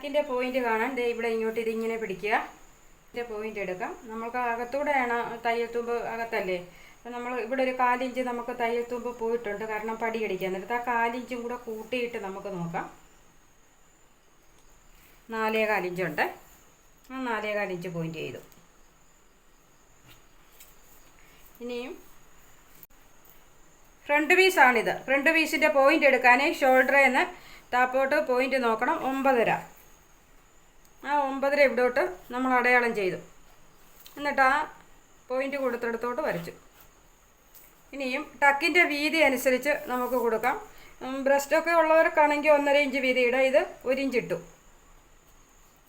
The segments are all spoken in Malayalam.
ടക്കിന്റെ പോയിന്റ് കാണാൻ ദേ ഇവിടെ ഇങ്ങോട്ട് ഇതിങ്ങനെ പിടിക്കുക. ഇതിന്റെ പോയിന്റ് എടുക്കാം. നമ്മൾക്ക് അകത്തൂടെയാണ് തയ്യൽ തുമ്പ് അകത്തല്ലേ? അപ്പം നമ്മൾ ഇവിടെ ഒരു കാലിഞ്ച് നമുക്ക് തയ്യൽ തുമ്പ് പോയിട്ടുണ്ട്. കാരണം പടിയടിക്കാൻ. നേരത്തെ ആ കാലിഞ്ചും കൂടെ കൂട്ടിയിട്ട് നമുക്ക് നോക്കാം. നാലേ കാലിഞ്ചുണ്ട്. ആ നാലേ കാലിഞ്ച് പോയിന്റ് ചെയ്തു. ഇനിയും ഫ്രണ്ട് പീസാണിത് ഫ്രണ്ട് പീസിന്റെ പോയിന്റ് എടുക്കാനേ ഷോൾഡറിൽ നിന്ന് താപ്പോട്ട് പോയിന്റ് നോക്കണം. ഒമ്പതര. ആ ഒമ്പതര ഇവിടോട്ട് നമ്മൾ അടയാളം ചെയ്തു. എന്നിട്ട് ആ പോയിന്റ് കൊടുത്തെടുത്തോട്ട് വരച്ചു. ഇനിയും ടക്കിന്റെ വീതി അനുസരിച്ച് നമുക്ക് കൊടുക്കാം. ബ്രസ്റ്റൊക്കെ ഉള്ളവർക്കാണെങ്കിൽ ഒന്നര ഇഞ്ച് വീതി ഇടാം ഇത് ഒരു ഇഞ്ച് ഇട്ടു.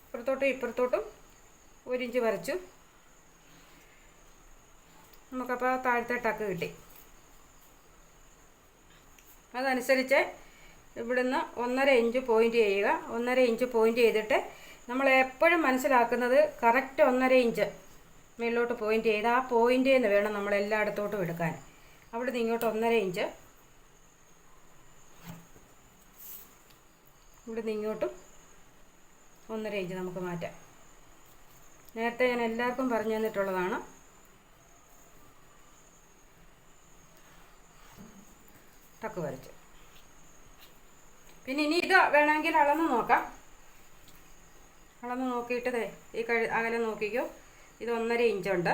ഇപ്പുറത്തോട്ടും ഇപ്പുറത്തോട്ടും ഒരു ഇഞ്ച് വരച്ചു. നമുക്കപ്പോൾ താഴത്തെ ടക്ക് കിട്ടി. അതനുസരിച്ച് ഇവിടുന്ന് ഒന്നര ഇഞ്ച് പോയിന്റ് ചെയ്യുക. ഒന്നര ഇഞ്ച് പോയിന്റ് ചെയ്തിട്ട് നമ്മൾ എപ്പോഴും മനസ്സിലാക്കുന്നത് കറക്റ്റ് ഒന്നര ഇഞ്ച് മേളിലോട്ട് പോയിന്റ് ചെയ്ത് ആ പോയിന്റിൽ നിന്ന് വേണം നമ്മൾ എല്ലായിടത്തോട്ടും എടുക്കാൻ. അവിടുന്ന് ഇങ്ങോട്ട് ഒന്നര ഇഞ്ച്. ഇവിടുന്ന് ഇങ്ങോട്ടും ഒന്നര ഇഞ്ച് നമുക്ക് മാറ്റാം. നേരത്തെ ഞാൻ എല്ലാവർക്കും പറഞ്ഞു തന്നിട്ടുള്ളതാണ്. ടക്ക് വരച്ചു. പിന്നെ ഇനി ഇത് വേണമെങ്കിൽ അളന്ന് നോക്കാം. അളന്ന് നോക്കിയിട്ട് ഈ കഴി അകലെ നോക്കിക്കോ. ഇത് ഒന്നര ഇഞ്ചുണ്ട്.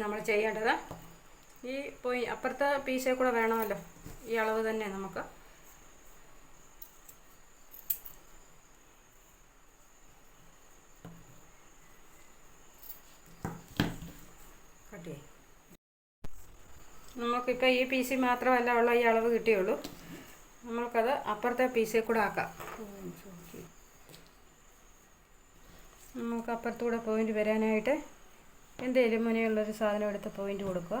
നമ്മൾ ചെയ്യേണ്ടത്. ഈ പോയി അപ്പുറത്തെ പീസേ കൂടെ വേണമല്ലോ. ഈ അളവ് തന്നെ നമുക്ക്. കട്ട് നമുക്കിപ്പോൾ ഈ പീസിൽ മാത്രമല്ല ഉള്ള ഈ അളവ് കിട്ടിയുള്ളൂ. നമ്മൾക്കത് അപ്പുറത്തെ പീസിൽ കൂടെ ആക്കാം. നമുക്ക് അപ്പുറത്തൂടെ പോയിന്റ് വരാനായിട്ട് എന്തേലും മുനെയുള്ളൊരു സാധനം എടുത്ത് പോയിന്റ് കൊടുക്കുക.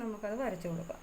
നമുക്കത് വരച്ചു കൊടുക്കാം.